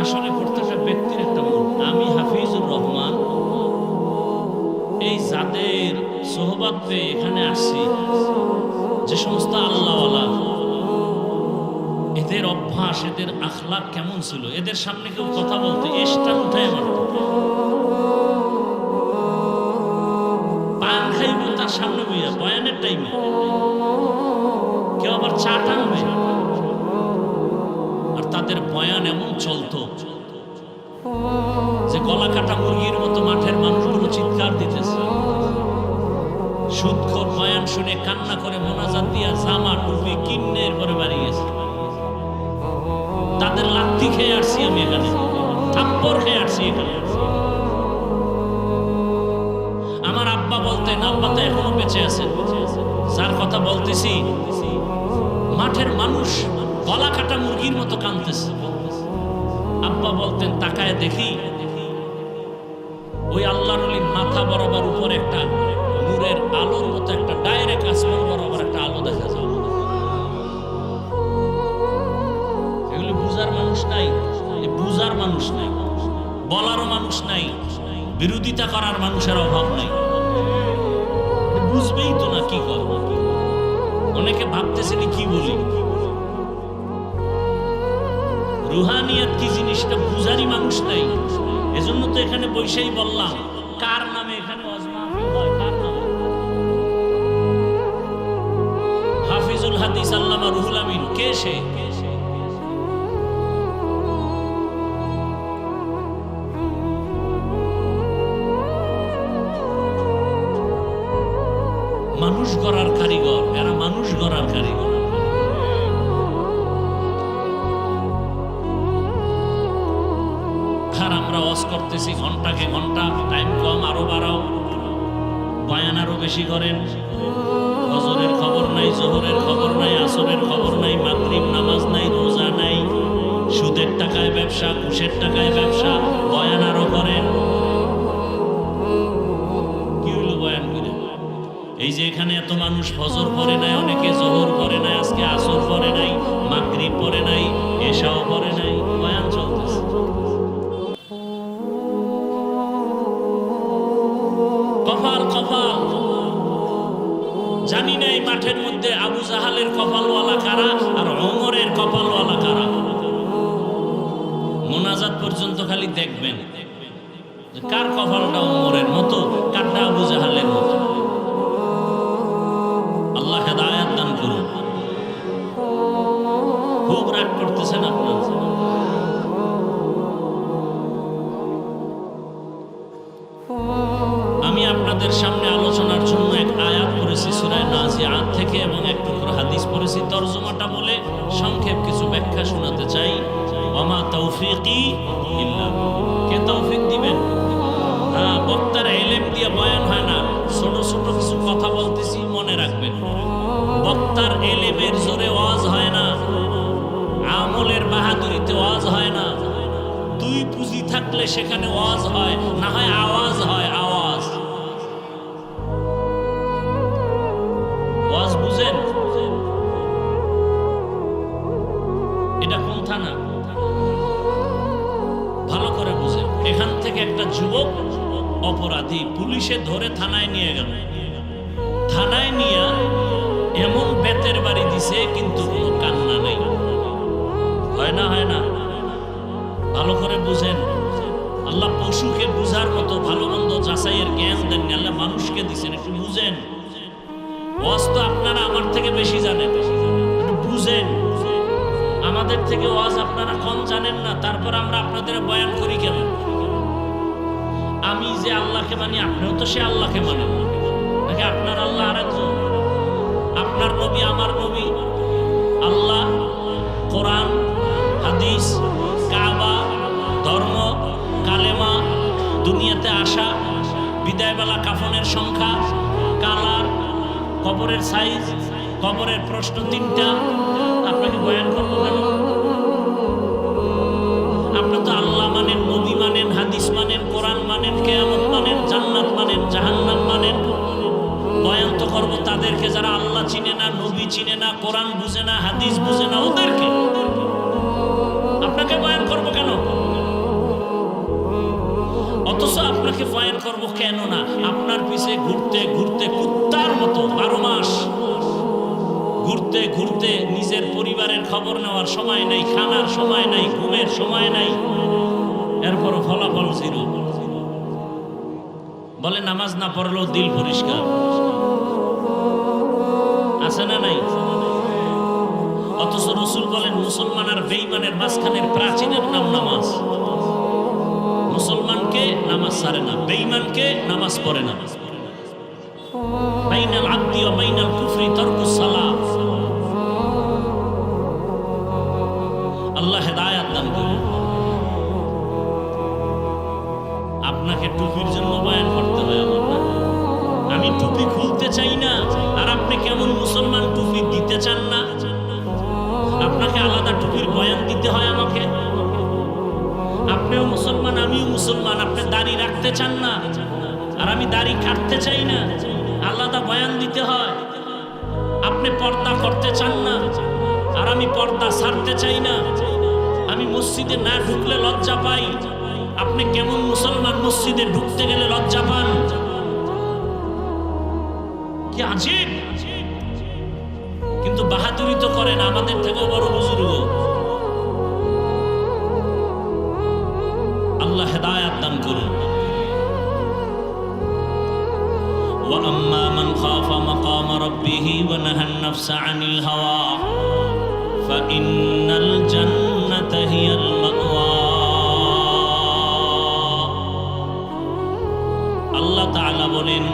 আসলে প্রত্যেকটা ব্যক্তির একটা মন। আমি হাফিজুর রহমান। এই যাদের সোহবাদ পেয়ে এখানে আসি। যে সমস্ত আল্লাহওয়ালা, এদের অভ্যাস, এদের আখলাক কেমন ছিল? এদের সামনে কেউ কথা বলতে এসটা উঠায় মারত। পান খাইব তার সামনে বইয়া, বয়ানের টাইমে কেউ আবার চা টানবে? যে গলা কাটা মুরগির মতো মাঠের মানুষগুলো চিৎকার দিতেছে। সুদখোর বয়ান শুনে কান্না করে মোনাজাত দিয়া জামা টুপি গেছে। তাদের লাত্তি খেয়ে আসছি আমি এখানে। থাপ্পর খেয়ে আসছি এখানে। আমার আব্বা বলতেন, আব্বা তো এখনও বেঁচে আছেন। যার কথা বলতেছি, মাঠের মানুষ গলা কাটা মুরগির মতো আব্বা বলতেন, তাকায় দেখি ওই আল্লাহর মাথা বরাবর উপরে একটা নূরের আলোর মতো একটা ডাইরেক্ট আসমান বরাবর একটা আলো দেখা যায়। এগুলি মানুষ নাই এ বুঝার মানুষ নাই, বলারও মানুষ নাই, বিরোধিতা করার মানুষের অভাব নাই। বুঝবেই তো না কি করব। অনেকে ভাবতেছেন কি বলি? রুহানিয়াত কি জিনিসটা বুঝারই মানুষ নাই। এজন্য তো এখানে বৈশাই বললাম, কার নামে এখানে হাফিজুল হাদিস আল্লামা রুহুল আমিন, কে সে? মানুষ গড়ার কারিগর, এরা বেশি করেন। ফজরের খবর নাই, জোহরের খবর নাই, আসরের খবর নাই, মাগরিব নামাজ নাই, রোজা নাই। সুদের টাকায় ব্যবসা ঘুষের টাকায় ব্যবসা, বয়ান আরও করেন। কি এই যে এখানে এত মানুষ ফজর করে নাই, অনেকে কারা আর অমরের কপালওয়ালা কারা? মোনাজাত পর্যন্ত খালি দেখবেন কার কপালটা অমরের। তৌফিকি কে তৌফিক দিবেন? হ্যাঁ বক্তার এলেম দিয়ে বয়ান হয় না। ছোট ছোট কিছু কথা বলতেছি, মনে রাখবেন। বক্তার এলেমের জোরে ওয়াজ হয় না। আমলের বাহাদুরিতে ওয়াজ হয় না। দুই পুঁজি থাকলে সেখানে ওয়াজ থেকে একটা যুবক অপরাধী পুলিশে ধরে থানায় নিয়ে গেল। থানায় নিয়ে এমন বেতের বাড়ি দিছে, কিন্তু কোনো কান্না নেই। হয় না হয় না? ভালো করে বুঝেন। আল্লাহ পশুকে বুঝার মতো ভালো মন্দ যাচাইয়ের জ্ঞান দেন আল্লাহ মানুষকে দিছেন, একটু বুঝেন। ওয়াজ তো আপনারা আমার থেকে বেশি জানেন। একটু বুঝেন। আমাদের থেকে ওয়াজ আপনারা কম জানেন না, তারপর আমরা আপনাদের বয়ান করি কেন? আল্লাহকে মানি, আপনিও তো সে আল্লাহকে মানেন নাকি আপনার আল্লাহ আরেকজন। আপনার নবী আমার নবী। আল্লাহ, কোরআন, হাদিস, কাবা, ধর্ম, কালেমা, দুনিয়াতে আসা, বিদায়বেলা কাফনের সংখ্যা, কালার, কবরের সাইজ, কবরের প্রশ্ন তিনটা। আপনাকে বয়ান করব কেন? কোরআন বুঝে না, হাদিস বুঝে না, ওদেরকে? আপনাকে বয়ান করব কেন? অথচ আপনাকে বয়ান করব কেন না? আপনার পিছে ঘুরতে ঘুরতে কুত্তার মতো বারো মাস। ঘুরতে ঘুরতে নিজের পরিবারের খবর নেওয়ার সময় নাই, খানার সময় নাই, ঘুমের সময় নাই। এরপরও ফলাফল জিরো। বলে, নামাজ না পড়লেও দিল পরিষ্কার। বেইমানের মাঝখানের প্রাচীনের নাম নামাজ। মুসলমানকে নামাজ সারে না বেইমানকে নামাজ পড়ে না। দাড়ি কাটতে চাই না। আলাদা বয়ান দিতে হয়। আপনি পর্দা করতে চান না। আর আমি পর্দা সারতে চাই না। আমি মসজিদে না ঢুকলে লজ্জা পাই। আপনি কেমন মুসলমান মসজিদে ঢুকতে গেলে লজ্জা পান? কি কিন্তু বাহাদুরি তো করেন, আমাদের থেকেও বড় ربه ونهى النفس عن الهوى. فإن الجنة هي المأوى. الله تعالى بولين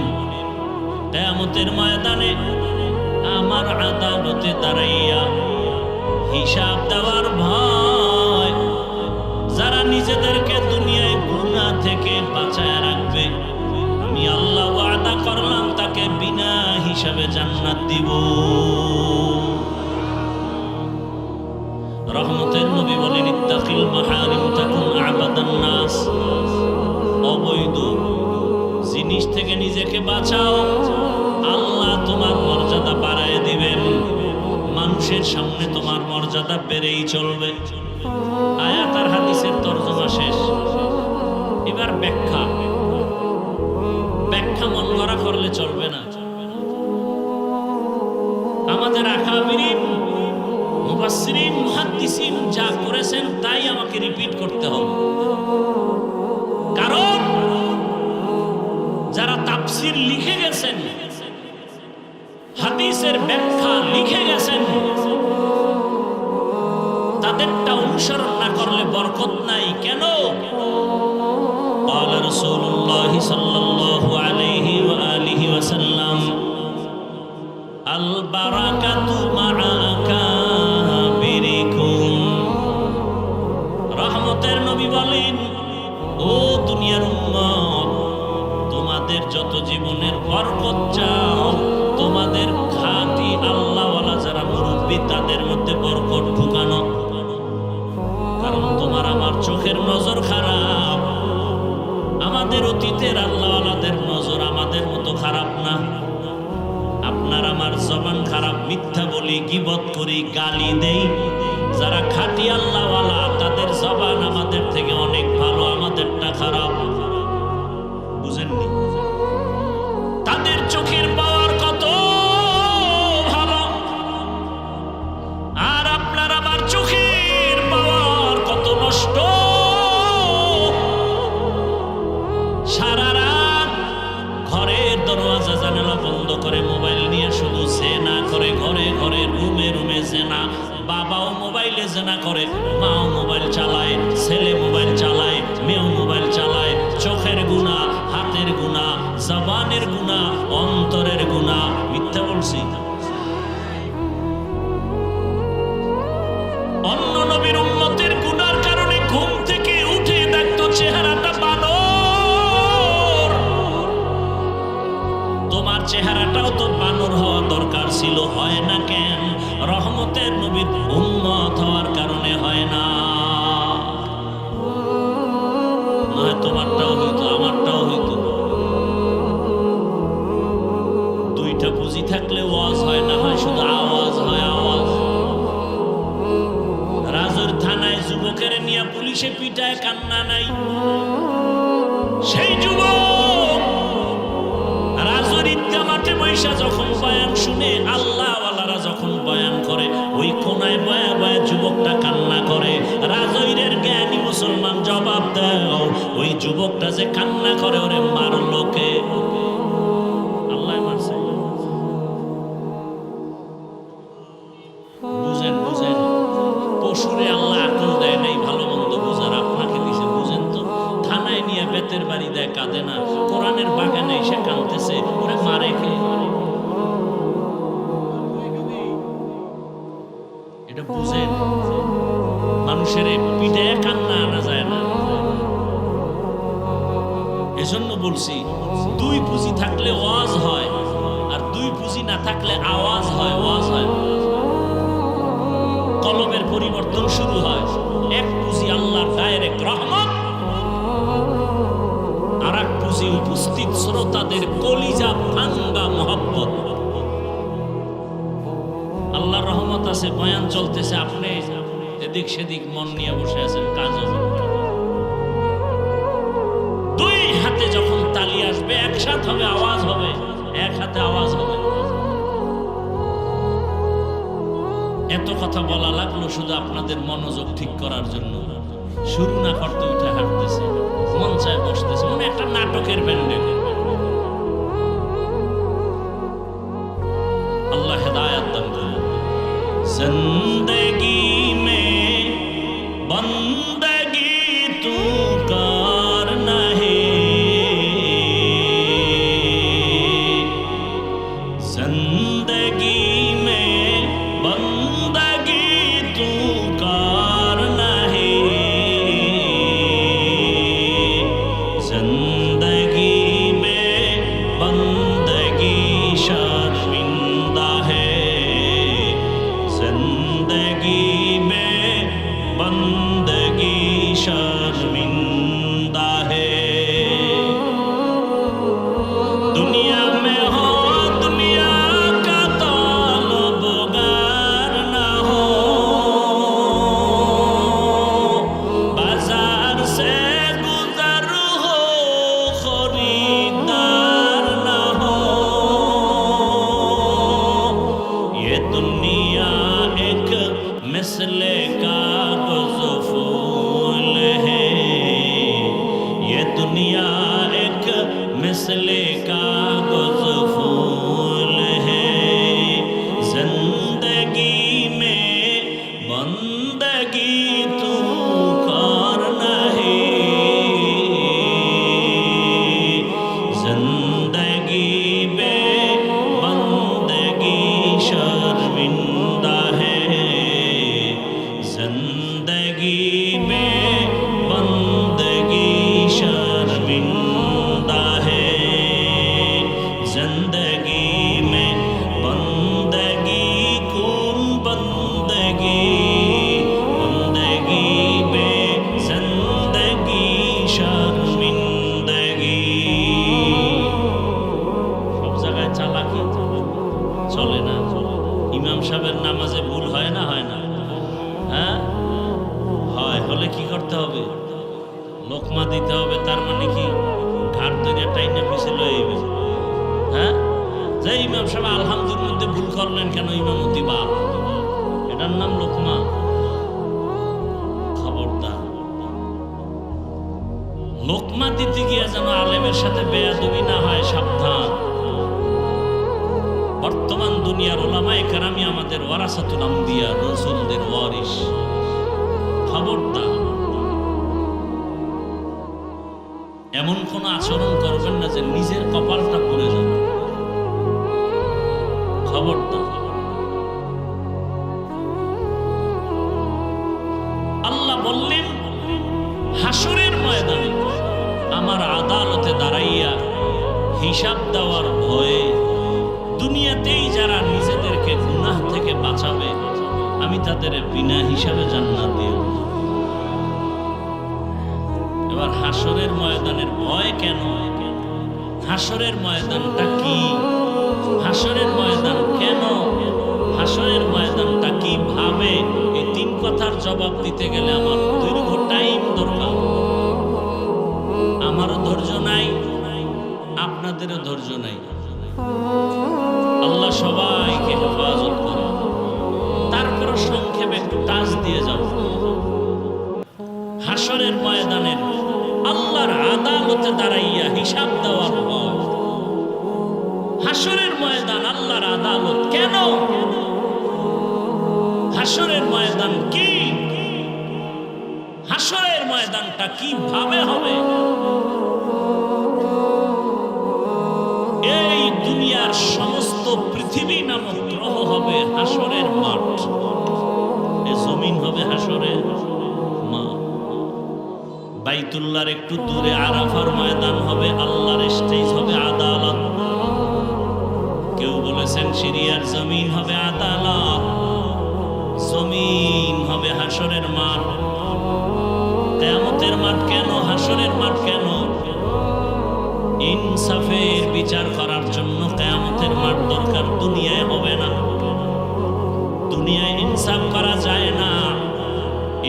কিয়ামতের ترمية হিসাবে জান্নাত দিব। রহমতের নবী বলেন, ইত্তাকিল মাহারিম তাকুন আবাদান নাস। অবৈধ জিনিস থেকে নিজেকে বাঁচাও। আল্লাহ তোমার মর্যাদা বাড়ায় দিবেন। মানুষের সামনে তোমার মর্যাদা বেড়েই চলবে। সাল্লাল্লাহু মিথ্যা বলি, গিবত করি, গালি দেই। যারা খাটি আল্লাহওয়ালা, তাদের জবান আমাদের থেকে অনেক ভালো, আমাদেরটা খারাপ। জেনা করে মাও আপনি বলছি, দুই পুঁজি থাকলে ওয়াজ হয় আর দুই পুঁজি না থাকলে আওয়াজ হয়, ওয়াজ হয়। কলমের পরিবর্তন শুরু হয়। এক পুঁজি আল্লাহর ডাইরেক্ট রহমত আর এক পুঁজি উপস্থিত শ্রোতাদের কলিজা ভাঙ্গা মহব্বত। আল্লাহর রহমত আছে, বয়ান চলতেছে, আপনি এদিক সেদিক মন নিয়ে বসে আছেন, কাজ। দুই হাতে যখন তালি আসবে, একসাথ হবে, আওয়াজ হবে। এক হাতে আওয়াজ হবে। এত কথা বলা লাগল শুধু আপনাদের মনোযোগ ঠিক করার জন্য। শুরু না করতে উঠে হাঁটতেছে। মন চায় বসতেছে। মনে একটা নাটকের ব্যান্ডেল লোকমা দিতে গিয়ে যেন আলেমের সাথে বেয়াদবি না হয়, সাবধান। বর্তমান দুনিয়ার ওলামায় কেরামি আমাদের ওয়ারাসাতু নাম দিয়া রসুলদের ওয়ারিস খবরদার। এমন কোন আচরণ করবেন না যে নিজের কপালটা হিসাব দেওয়ার ভয়ে দুনিয়াতেই যারা নিজেদেরকে গুনাহ থেকে বাঁচাবে, আমি তাদের বিনা হিসাবে জান্নাত দিয়ে এবার হাসরের ময়দানের ভয় কেন? হাসরের ময়দানটা কি? হাসরের ময়দান কেন? হাসরের ময়দানটা কি ভাবে? এই তিন কথার জবাব দিতে গেলে আমার আপনাদেরও ধৈর্য নাই। আল্লাহ সবাইকে হেফাজত করে। তারপর সংক্ষেপে একটু টাচ দিয়ে যাব হাসরের ময়দানের আল্লাহর আদালতে দাঁড়াইয়া হিসাব দেওয়ার পর হাসরের ময়দান আল্লাহর আদালত কেন? হাসরের ময়দান কি? হাসরের ময়দানটা কীভাবে হবে? দুনিয়ার সমস্ত পৃথিবী নামক গ্রহ হবে হাসরের মাঠ। এ জমিন হবে হাসরের মা। বাইতুল্লার একটু দূরে আরাফার ময়দান হবে, আল্লাহর স্টেজ হবে আদালত। কেউ বলেছেন সিরিয়ার জমিন হবে আদালত।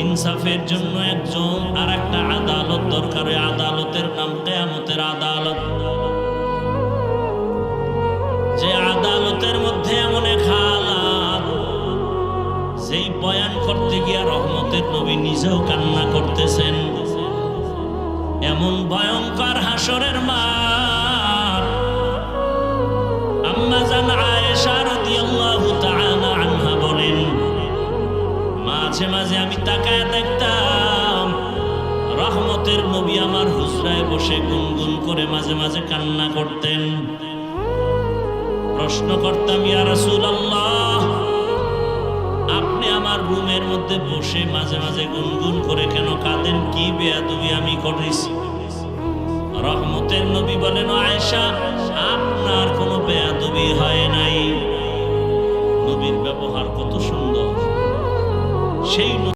ইনসাফের জন্য একজন আর একটা আদালত দরকার, ওই আদালতের নাম কেয়ামতের আদালত। যে আদালতের মধ্যে এমন এক যেই বয়ান করতে গিয়া রহমতের নবী নিজেও কান্না করতেছেন। এমন ভয়ঙ্কর হাসরের মার মাঝে মাঝে আমি তাকায় দেখতাম, রহমতের নবী আমার হুজরায় বসে গুনগুন করে মাঝে মাঝে কান্না করতেন। প্রশ্ন করতাম, ইয়া রাসূলুল্লাহ, আপনি আমার রুমের মধ্যে বসে মাঝে মাঝে গুনগুন করে কেন কাঁদেন? কি বেয়াদবি আমি করেছি? রহমতের নবী বলেন, আয়েশা, আপনার কোনো বেয়াদবি হয় নাই। নবীর ব্যবহার কত সুন্দর। সেই